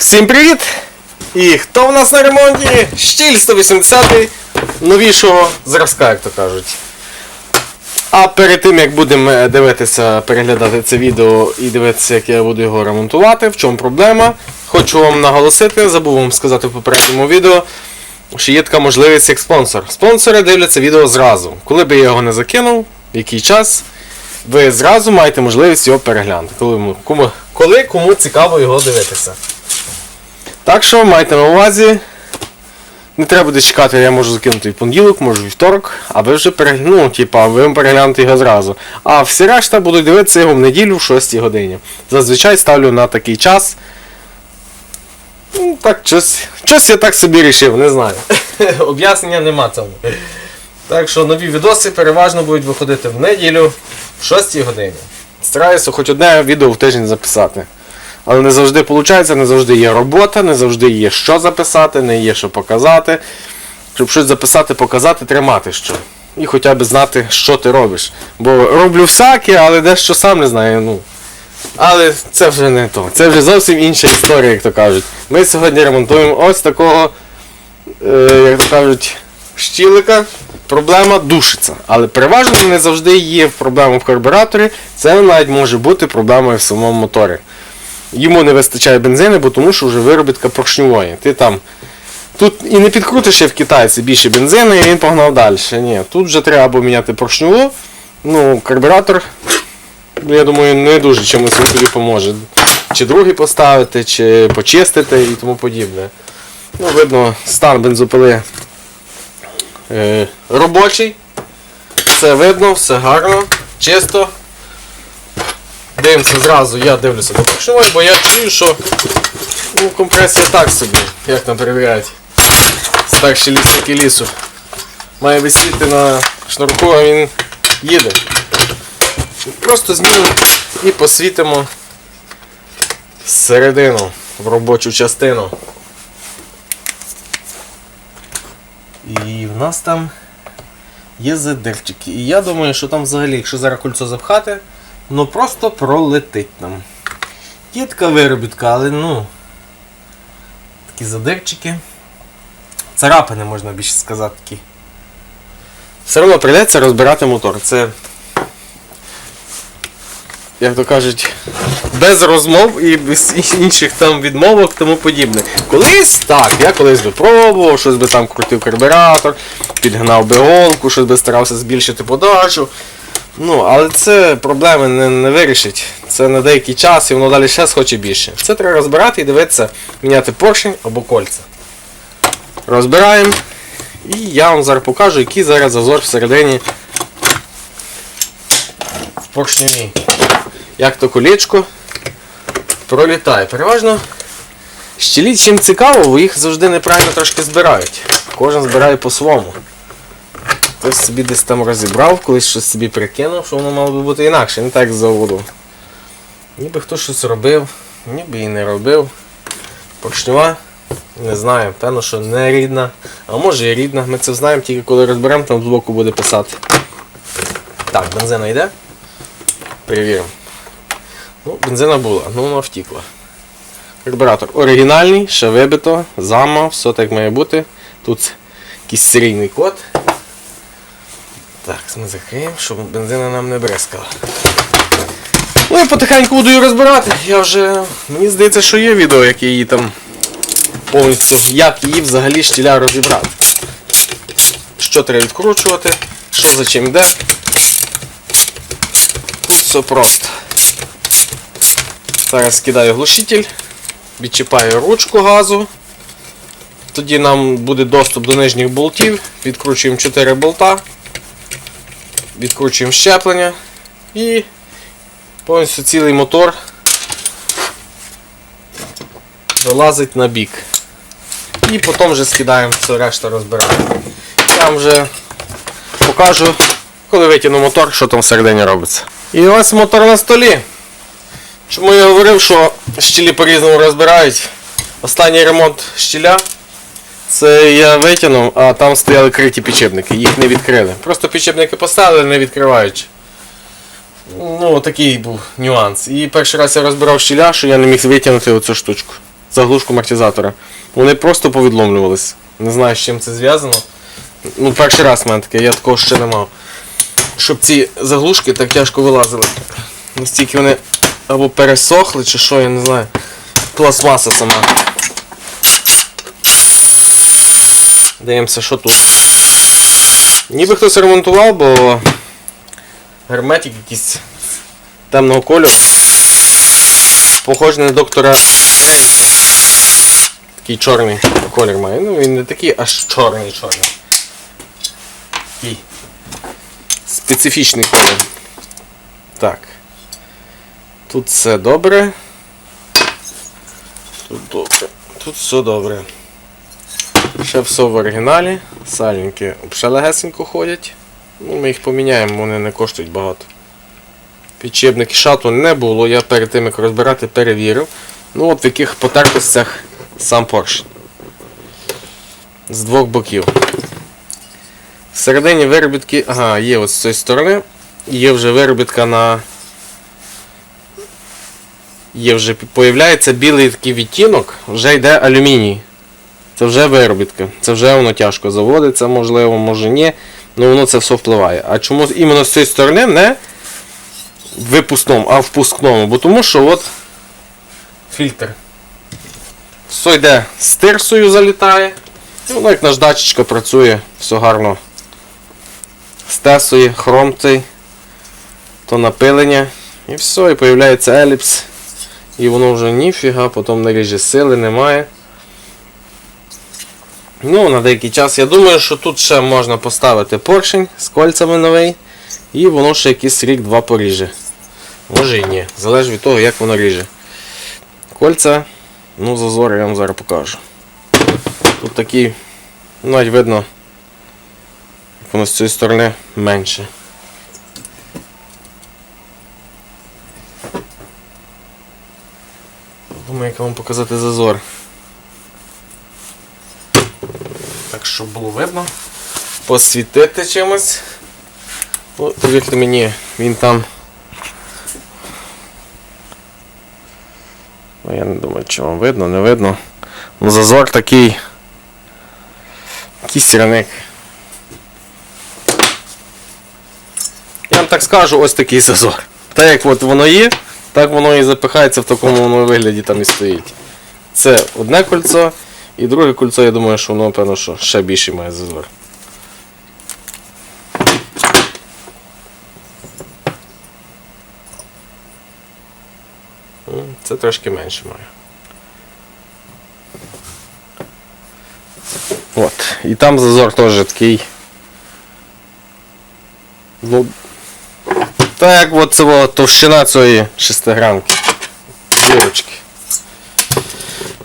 Всім привіт! І хто в нас на ремонті? Штіль 180 новішого зразка, як то кажуть. А перед тим як будемо е, дивитися, переглядати це відео і дивитися, як я буду його ремонтувати, в чому проблема, хочу вам наголосити, забув вам сказати в попередньому відео, що є така можливість як спонсор. Спонсори дивляться відео зразу. Коли би я його не закинув, в який час, ви зразу маєте можливість його переглянути. Коли, кому, коли кому цікаво його дивитися. Так що майте на увазі. Не треба буде чекати, я можу закинути в понеділок, можу вівторок, а ви вже ну, типа, ви переглянете його зразу. А всі решта будуть дивитися його в неділю в 6 годині. Зазвичай ставлю на такий час. Ну, так, щось, щось я так собі рішив, не знаю. Об'яснення нема цьому. Так що нові відоси переважно будуть виходити в неділю в 6 годині. Стараюся хоч одне відео в тиждень записати. Але не завжди виходить, не завжди є робота, не завжди є що записати, не є що показати. Щоб щось записати, показати, тримати що. І хоча б знати, що ти робиш. Бо роблю всяке, але дещо сам не знаю. Ну. Але це вже не то. Це вже зовсім інша історія, як то кажуть. Ми сьогодні ремонтуємо ось такого, е, як то кажуть, щілика. Проблема душиться. Але переважно не завжди є проблема в карбюраторі. Це навіть може бути проблемою в самому моторі. Йому не вистачає бензину, бо тому що вже виробітка поршньової. Ти там. Тут і не підкрутиш в китайці більше бензину, і він погнав далі. Ні, тут вже треба або міняти поршньову. Ну, карбюратор, я думаю, не дуже чимось він тобі поможе. Чи другий поставити, чи почистити і тому подібне. Ну, видно, стан бензопили е, робочий. Все видно, все гарно, чисто. Дивимося зразу, я дивлюся до поршневої, бо я чую, що ну, компресія так собі, як нам перевіряють. Старші лісники лісу. Має висіти на шнурку, а він їде. Просто знімемо і посвітимо всередину, в робочу частину. І в нас там є задирчики. І я думаю, що там взагалі, якщо зараз кольцо запхати, ну просто пролетить нам. Така виробітка, але ну. Такі задирчики. Царапини можна більше сказати такі. Все одно прийдеться розбирати мотор. Це. Як то кажуть, без розмов і без інших там відмовок тому подібне. Колись так, я колись би пробував, щось би там крутив карбюратор, підгнав би голку, щось би старався збільшити подачу. Ну, але це проблеми не, не вирішить. Це на деякий час і воно далі ще схоче більше. Це треба розбирати і дивитися, міняти поршень або кольця. Розбираємо. І я вам зараз покажу, який зараз зазор всередині в поршневій. Як то колечко пролітає. Переважно щелі чим цікаво, бо їх завжди неправильно трошки збирають. Кожен збирає по-своєму. Хтось собі десь там розібрав, колись щось собі прикинув, що воно мало би бути інакше, не так з заводу. Ніби хтось щось робив, ніби і не робив. Поршнева, не знаю, певно, що не рідна. А може і рідна. Ми це знаємо тільки коли розберемо, там збоку буде писати. Так, бензина йде. Перевіримо. Ну, бензина була, ну вона втікла. Карбюратор оригінальний, ще вибито, зама, все так має бути. Тут якийсь серійний код. Так, ми закриємо, щоб бензина нам не бризкала. Ну я потихеньку буду її розбирати. Я вже. Мені здається, що є відео, яке її там повністю, як її взагалі штіля розібрати. Що треба відкручувати, що за чим йде. Тут все просто. Зараз скидаю глушитель, відчіпаю ручку газу. Тоді нам буде доступ до нижніх болтів. Відкручуємо 4 болта. Відкручуємо щеплення і повністю цілий мотор вилазить на бік. І потім вже скидаємо все решта розбираємо. Я вже покажу, коли витягну мотор, що там всередині робиться. І ось мотор на столі. Чому я говорив, що щілі по-різному розбирають. Останній ремонт щіля. Це я витягнув, а там стояли криті підшипники, їх не відкрили. Просто підшипники поставили, не відкриваючи. Ну, такий був нюанс. І перший раз я розбирав щіля, що я не міг витягнути оцю штучку. заглушку амортизатора. Вони просто повідломлювались. Не знаю, з чим це зв'язано. Ну, перший раз в мене таке, я такого ще не мав. Щоб ці заглушки так тяжко вилазили. Настільки вони або пересохли, чи що, я не знаю. Пластмаса сама. Дивимося, що тут. Ніби хтось ремонтував, бо герметик якийсь темного кольору. Похожий на доктора Стрейнджа. Такий чорний колір має. Ну він не такий аж чорний чорний. Такий специфічний колір. Так. Тут все добре. Тут добре. Тут все добре. Ще все в оригіналі. Сальники легесенько ходять. Ну, ми їх поміняємо, вони не коштують багато. Підчепники шату не було, я перед тим як розбирати перевірив. Ну от в яких потертостях сам поршень. З двох боків. Всередині виробітки. Ага, є ось з цієї сторони. Є вже виробітка на. Є вже появляється білий такий відтінок, вже йде алюміній. Це вже виробітка. Це вже воно тяжко заводиться, можливо, може ні. Ну воно це все впливає. А чому іменно з цієї сторони не в випускному, а впускному? Бо тому що от фільтр. Все йде з тирсою залітає. І воно як наждачечка працює, все гарно стесує, хром цей, то напилення. І все, і появляється еліпс. І воно вже ніфіга, потім на ріжі сили немає. Ну, на деякий час. Я думаю, що тут ще можна поставити поршень з кольцями новий. І воно ще якийсь рік-два поріже. Може і ні. Залежить від того, як воно ріже. Кольця, ну, зазор я вам зараз покажу. Тут ну, навіть видно, як воно з цієї сторони менше. Думаю, як вам показати зазор. Так, щоб було видно. Посвітити чимось. Ну, повірте мені, він там. Ну, я не думаю, чи вам видно, не видно. Ну, зазор такий. Кістерник. Я вам так скажу, ось такий зазор. Так як от воно є, так воно і запихається в такому воно вигляді там і стоїть. Це одне кольцо, і друге кольцо, я думаю, що воно, певно, що ще більший має зазор. Це трошки менше має. От. І там зазор теж такий. Ну, так от це товщина цієї шестигранки. Дірочки.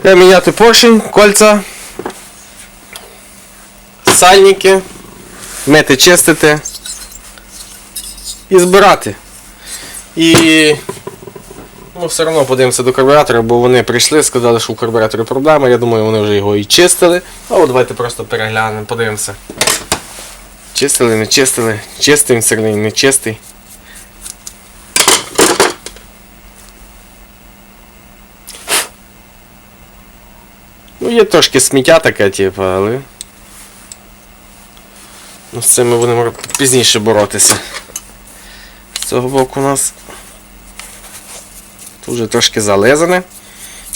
Треба міняти поршень, кольця, сальники, мити, чистити і збирати. І ну, все одно подивимося до карбюратора, бо вони прийшли, сказали, що у карбюраторі проблема. Я думаю, вони вже його і чистили. А от давайте просто переглянемо, подивимося. Чистили, не чистили, чистий він не чистий. Ну, є трошки сміття таке, типу, але. Ну, з цим ми будемо пізніше боротися. З цього боку у нас тут вже трошки залезане.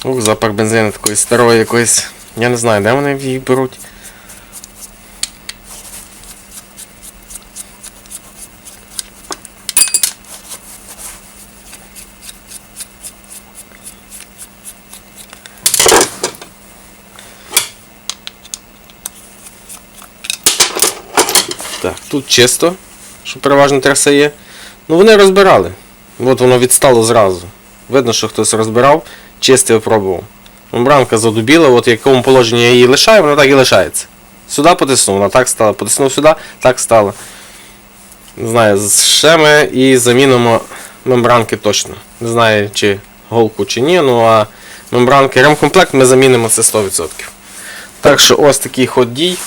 Ух, запах бензину такої старої якоїсь. Я не знаю, де вони їх беруть. Так, тут чисто, що переважно траси є. Ну вони розбирали. От воно відстало зразу. Видно, що хтось розбирав, чистив, пробував. Мембранка задубіла, от в якому положенні я її лишаю, вона так і лишається. Сюди потиснув, вона так стала. Потиснув сюди, так стало. Не знаю, ще ми і замінимо мембранки точно. Не знаю, чи голку, чи ні, ну а мембранки ремкомплект ми замінимо це 100%. Так що ось такий ход дій.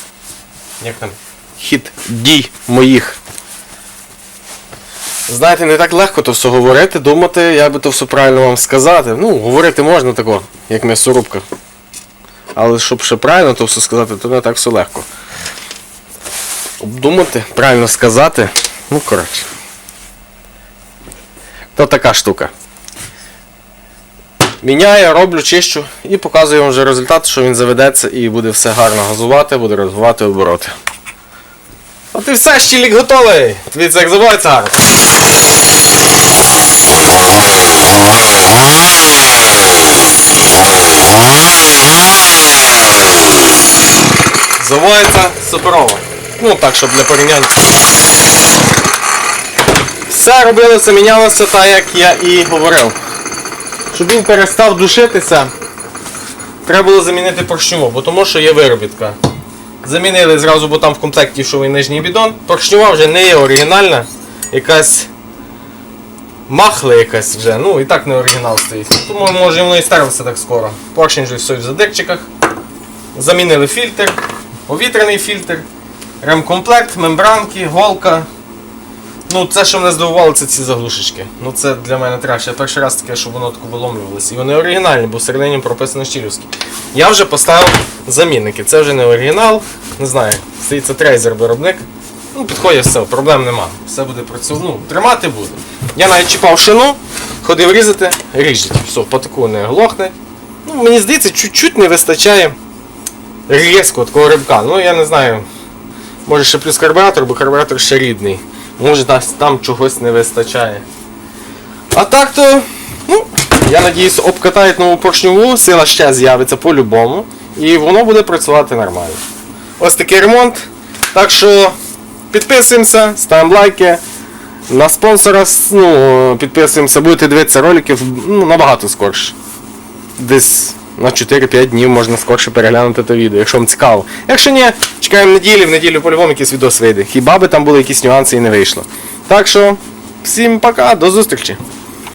Як там? Хід дій моїх Знаєте, не так легко то все говорити, думати, як би то все правильно вам сказати. Ну, говорити можна тако, як м'ясорубка. Але щоб ще правильно то все сказати, то не так все легко. Обдумати, правильно сказати. Ну, коротше. То така штука. Міняю, роблю, чищу і показую вам вже результат, що він заведеться і буде все гарно газувати, буде розвивати обороти. От і все, щілік готовий! Дивіться, як забувається гарно. Заводиться суперово. Ну так, щоб для порівняння. Все робилося, мінялося так, як я і говорив. Щоб він перестав душитися, треба було замінити поршню, бо тому що є виробітка. Замінили зразу, бо там в комплекті йшов і нижній бідон. Поршнюва вже не є оригінальна, якась махла якась вже, ну і так не оригінал стоїть. Тому може воно і старилося так скоро. Поршень вже все в задирчиках. Замінили фільтр, повітряний фільтр, ремкомплект, мембранки, голка. Ну, це, що мене здивувало, це ці заглушечки. Ну це для мене треш. Я перший раз таке, щоб воно тако виломлювалося. І вони оригінальні, бо всередині прописано щілівські. Я вже поставив замінники. Це вже не оригінал. Не знаю, це трейзер виробник. Ну, підходить все, проблем нема. Все буде працювати. Ну, тримати буде. Я навіть чіпав шину, ходив різати, ріжуть. Все, по таку не глохне. Ну, мені здається, чуть-чуть не вистачає різкого такого рибка. Ну, я не знаю. Може ще плюс карбюратор, бо карбюратор ще рідний. Може там чогось не вистачає. А так то, ну, я надіюсь, обкатають нову поршньову, сила ще з'явиться по-любому. І воно буде працювати нормально. Ось такий ремонт. Так що підписуємося, ставимо лайки. На спонсора ну, підписуємося, будете дивитися ролики ну, набагато скорше. Десь на 4-5 днів можна скорше переглянути це відео, якщо вам цікаво. Якщо ні, чекаємо неділі, в неділю по-любому якийсь відос вийде. Хіба би там були якісь нюанси і не вийшло. Так що, всім пока, до зустрічі!